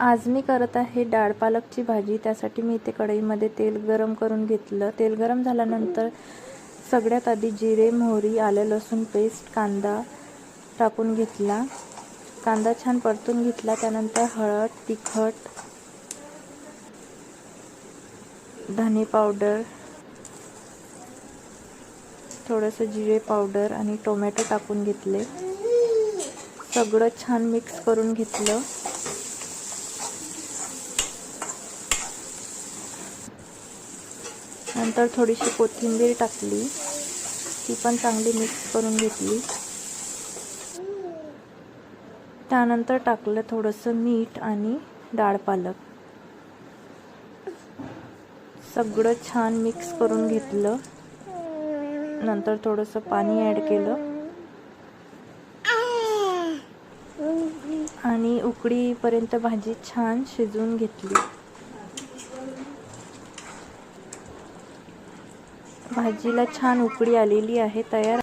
आज मी करत आहे डाळ पालकची भाजी. त्यासाठी मी इथे कढईमध्ये तेल गरम करून घेतलं. तेल गरम झाल्यानंतर सगळ्यात आधी जिरे मोहरी आलं लसूण पेस्ट कांदा टाकून घेतला. कांदा छान परतून घेतला. त्यानंतर हळद तिखट धने पावडर थोडंसं जिरे पावडर आणि टोमॅटो टाकून घेतले. सगळं छान मिक्स करून घेतलं. नंतर थोडीशी कोथिंबीर टाकली. ती पण चांगली मिक्स करून घेतली. त्यानंतर टाकलं थोडंसं मीठ आणि डाळ पालक. सगळं छान मिक्स करून घेतलं. नंतर थोडंसं पाणी ॲड केलं. आणि उकडीपर्यंत भाजी छान शिजवून घेतली. भाजीला छान उकळी आलेली आहे तयार